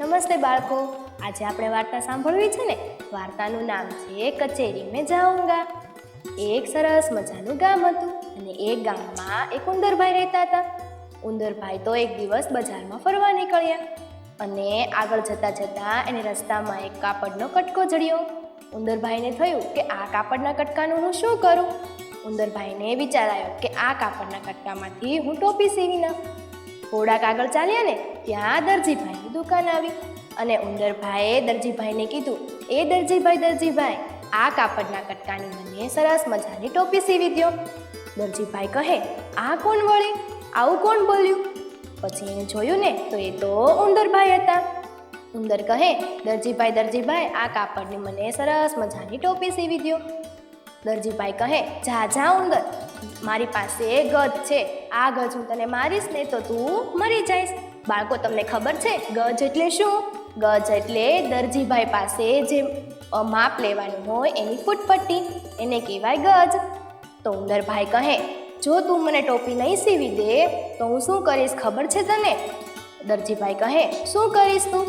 નમસ્તે બાળકો. આજે આપણે વાર્તા સાંભળવી છે ને? વાર્તાનું નામ છે કચેરી મેં જાઉંગા. એક સરસ મજાનું ગામ હતું અને એ ગામમાં એક ઉંદરભાઈ રહેતા હતા. ઉંદરભાઈ તો એક દિવસ બજારમાં ફરવા નીકળ્યા અને આગળ જતાં જતાં એને રસ્તામાં એક કાપડનો કટકો જડ્યો. ઉંદરભાઈને થયું કે આ કાપડના કટકાનું હું શું કરું? ઉંદરભાઈને વિચાર આવ્યો કે આ કાપડના કટકામાંથી હું ટોપી સીવી નાખું થોડાક આગળ ચાલ્યા ને, ત્યાં દરજીભાઈની દુકાન આવી. અને ઉંદરભાઈએ દરજીભાઈને કીધું, એ દરજીભાઈ દરજીભાઈ, આ કાપડના કટકાની મને સરસ મજાની ટોપી સીવી દ્યો. દરજીભાઈ કહે, આ કોણ વળે? આવું કોણ બોલ્યું? પછી એને જોયું ને, તો એ તો ઉંદરભાઈ હતા. ઉંદર કહે, દરજીભાઈ દરજીભાઈ, આ કાપડની મને સરસ મજાની ટોપી સીવી દ્યો. દરજીભાઈ કહે, જા જા ઉંદર, મારી પાસે ગજ છે. આ ગજ હું તને મારીશ ને તો તું મરી જઈશ. બાળકો, તમને ખબર છે, ગજ એટલે શું? ગજ એટલે દરજીભાઈ પાસે જે માપ લેવાનું હોય એની ફૂટપટ્ટી. એને કહેવાય ગજ. તો ઉંદરભાઈ કહે, જો તું મને ટોપી નહીં સીવી દે, તો હું શું કરીશ? ખબર છે તને? દરજીભાઈ કહે, શું કરીશ તું?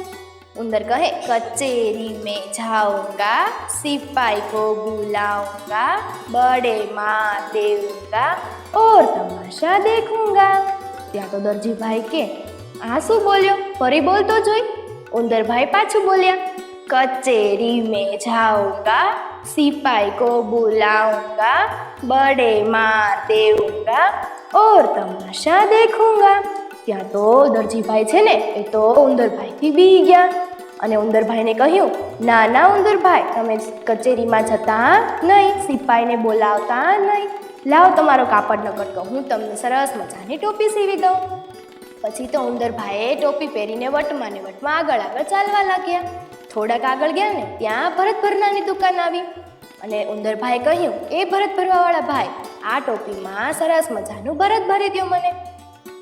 ઉંદર કહે, કચેરી મેં જાઉંગા, સિપાઈ કો બુલાઉંગા, બડે માં દેઉંગા, ઓર તમાશા દેખુંગા. ત્યાં તો દરજીભાઈ કે, આ શું બોલ્યો? ફરી બોલતો જોઈ. ઉંદરભાઈ પાછું બોલ્યા, કચેરી મેં જાઉંગા, સિપાઈ કો બુલાઉંગા, બડે માં દેઉંગા, ઓર તમાશા દેખુંગા. ત્યાં તો દરજીભાઈ છે ને, એ તો ઉંદરભાઈથી બી ગયા. અને ઉંદરભાઈને કહ્યું, ના ના, ઉંદરભાઈ, તમે કચેરીમાં જતા નહીં, સિપાહીને બોલાવતા નહીં. લાવો તમારો કાપડનો કટકો હું તમને સરસ મજાની ટોપી સીવી દઉં. પછી તો ઉંદરભાઈએ ટોપી પહેરીને વટમાં ને વટમાં આગળ આગળ ચાલવા લાગ્યા. થોડાક આગળ ગયા ને, ત્યાં ભરત ભરનાની દુકાન આવી. અને ઉંદરભાઈ કહ્યું, એ ભરત ભરવાવાળા ભાઈ, આ ટોપીમાં સરસ મજાનું ભરત ભરી દ્યો મને.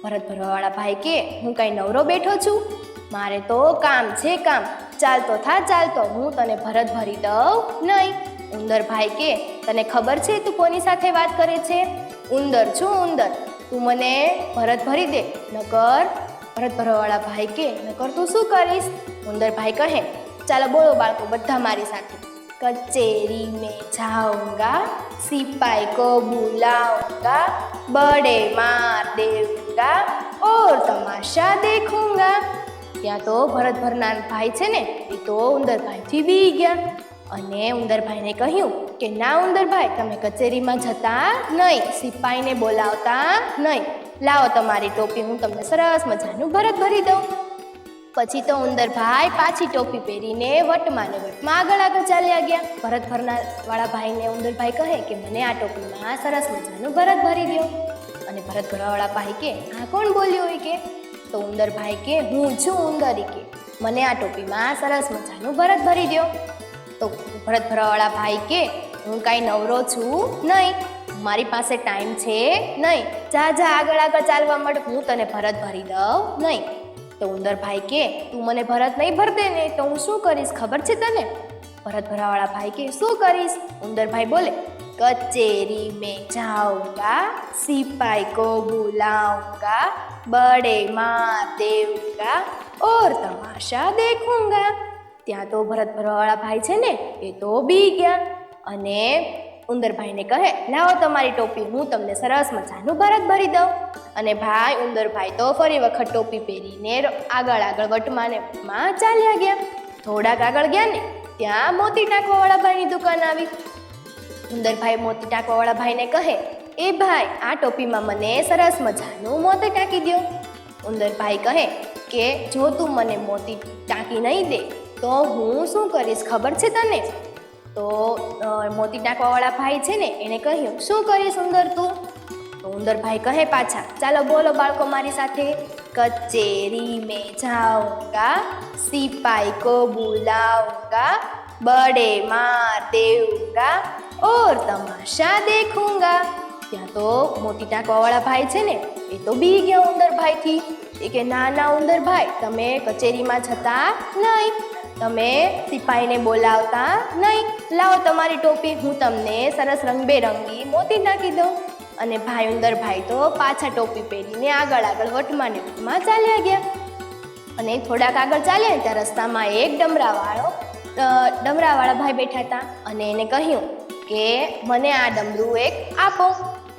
ભરત ભરવાવાળા ભાઈ કે, હું કાંઈ નવરો બેઠો છું? મારે તો કામ છે કામ. ચાલતો થા, ચાલતો. હું તને ભરત ભરી દઉં નહીં. ઉંદરભાઈ કે, તને ખબર છે તું કોની સાથે વાત કરે છે? ઉંદર છું, ઉંદર. તું મને ભરત ભરી દે. નકર ભરત ભરવાવાળા ભાઈ કે, નકર તું શું કરીશ? ઉંદરભાઈ કહે, ચાલો બોલો બાળકો બધા મારી સાથે. કચેરી મેં જાઉંગા, સિપાઈ કો બુલાઉંગા, બડે માર દેઉંગા, ઓર તમાશા દેખુંગા. ત્યાં તો ભરત ભરનાર ભાઈ છે ને, એ તો ઉંદરભાઈથી બી ગયા. અને ઉંદરભાઈને કહ્યું કે, ના ઉંદરભાઈ, તમે કચેરીમાં જતા નહીં સિપાહીને બોલાવતા નહીં. લાવો તમારી ટોપી, હું તમને સરસ મજાનું ભરત ભરી દઉં. પછી તો ઉંદરભાઈ પાછી ટોપી પહેરીને વટમાં ને વટમાં આગળ આગળ ચાલ્યા ગયા. ભરત ભરના વાળા ભાઈને ઉંદરભાઈ કહે કે, મને આ ટોપીમાં સરસ મજાનું ભરત ભરી દો અને ભરત ભરવાવાળા ભાઈ કે, આ કોણ બોલ્યું હોય કે? તો ઉંદરભાઈ કે, હું છું ઉંદરી કે. મને આ ટોપીમાં સરસ મજાનું ભરત ભરી દો તો ભરત ભરવાવાળા ભાઈ કે, હું કાંઈ નવરો છું નહીં. મારી પાસે ટાઈમ છે નહીં. જા જા, આગળ આગળ ચાલવા માટે હું તને ભરત ભરી દઉં નહીં. તો ઉંદરભાઈ કે, તું મને ભરત નહીં ભર ને, તો હું શું કરીશ? ખબર છે તને? ભરત ભરાવાળા ભાઈ કે, શું કરીશ? ઉંદરભાઈ બોલે કચેરી મેં જાઉંગા, સિપાઈ को बुलाऊंगा बड़े મહાદેવ દેવગા ઓર તમાશા દેખુંગા. ત્યાં તો ભરત ભરવાળા ભાઈ છે ને, એ તો બી ગયા. અને ઉંદરભાઈને કહે, લાવો તમારી ટોપી, હું તમને સરસ મજાનું ભરત ભરી દઉં. અને ભાઈ, ઉંદરભાઈ તો ફરી વખત ટોપી પહેરીને આગળ આગળ વટમાને માં ચાલ્યા ગયા. થોડાક આગળ ગયા ને, ત્યાં મોતી ટાંકવાવાળા ભાઈની દુકાન આવી. ઉંદરભાઈ મોતી ટાંકવાવાળા ભાઈને કહે, એ ભાઈ, આ ટોપીમાં મને સરસ મજાનું મોતી ટાંકી દો ઉંદરભાઈ કહે, કે જો તું મને મોતી ટાંકી નહીં દે, તો હું શું કરીશ ખબર છે તને? તો મોતી ટાંકવાવાળા ભાઈ છે ને એને કહ્યું, શું કરીશ ઉંદર તું? તો ઉંદરભાઈ કહે પાછા, ચાલો બોલો બાળકો મારી સાથે કચેરી મેં જાઉંગા, સિપાઈ કો બુલાઉંગા बड़े मार देऊंगा और तमाशा देखूंगा ત્યાં તો મોતી ટાંકવાવાળા ભાઈ છે ને એ તો બી ગયા ઉંદરભાઈથી એ કે ના ના ઉંદરભાઈ તમે કચેરીમાં જતા નહીં તમે સિપાહીને બોલાવતા નહીં લાવો તમારી ટોપી હું તમને સરસ રંગબેરંગી મોતી નાખી દઉં અને ભાઈ ઉંદરભાઈ તો પાછા ટોપી પહેરીને આગળ આગળ વટમાં ને વટમાં ચાલ્યા ગયા અને થોડાક આગળ ચાલ્યા ને ત્યાં રસ્તામાં એક ડમરાવાળો અ, ડમરાવાળા ભાઈ બેઠા હતા અને એને કહ્યું કે, મને આ ડમરું એક આપો.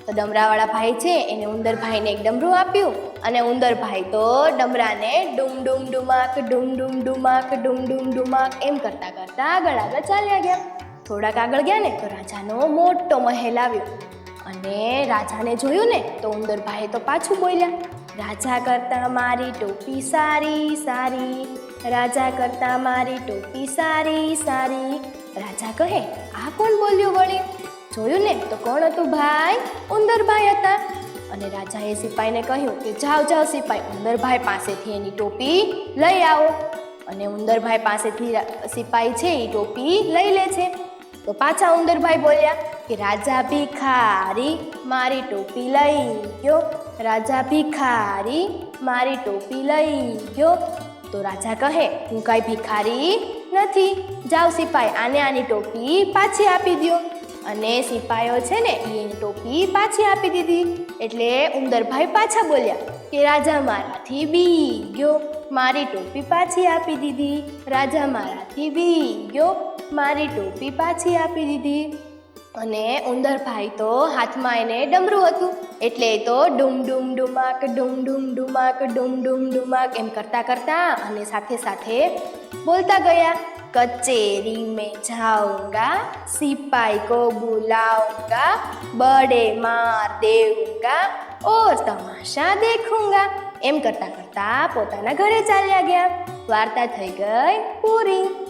તો ડમરાવાળા ભાઈ છે, એને ઉંદરભાઈને એક ડમરું આપ્યું અને ઉંદરભાઈ તો ડમરાને ડુમ ડુમ ડુમાક, ડુમ ડુમ ડુમાક, ડુમ ડુમ ડુમાક એમ કરતાં કરતાં આગળ આગળ ચાલ્યા ગયા. થોડાક આગળ ગયા ને તો રાજાનો મોટો મહેલ આવ્યો અને રાજાને જોયું ને તો ઉંદરભાઈ તો પાછું બોલ્યા, રાજા કરતાં મારી ટોપી સારી સારી. રાજા કરતા મારી ટોપી સારી સારી. રાજા કહે, આ કોણ બોલ્યું વળી? જોયું ને તો કોણ હતું ભાઈ? ઉંદરભાઈ હતા. અને રાજાએ સિપાહીને કહ્યું કે, જાઓ જાઓ સિપાઈ, ઉંદરભાઈ પાસેથી એની ટોપી લઈ આવો. અને ઉંદરભાઈ પાસેથી સિપાઈ છે એ ટોપી લઈ લે છે. તો પાછા ઉંદરભાઈ બોલ્યા કે, રાજા ભિખારી મારી ટોપી લઈ ગયો. રાજા ભિખારી મારી ટોપી લઈ ગયો. તો રાજા કહે, હું કાંઈ ભિખારી નથી. જાઓ સિપાઈ આને આની ટોપી પાછી આપી દ્યો. અને સિપાઈઓ છે ને એની ટોપી પાછી આપી દીધી. એટલે ઉંદરભાઈ પાછા બોલ્યા કે, રાજા મારાથી બી ગયો. મારી ટોપી પાછી આપી દીધી. રાજા મારાથી બી ગયો. મારી ટોપી પાછી આપી દીધી. અને ઉંદરભાઈ તો હાથમાં એને ડમરું હતું. એટલે એ તો ડુમ ડુમ ડુમાક, ડુમ ડુમ ડુમાક, ડુમ ડુમ ડુમાક એમ કરતાં કરતાં અને સાથે સાથે બોલતા ગયા. કચેરી મેં જાઉંગા, સિપાઈ કો બુલાઉંગા, બડે માર દેઉંગા ઓ તમાશા દેખુંગા. એમ કરતાં કરતાં પોતાના ઘરે ચાલ્યા ગયા. વાર્તા થઈ ગઈ પૂરી.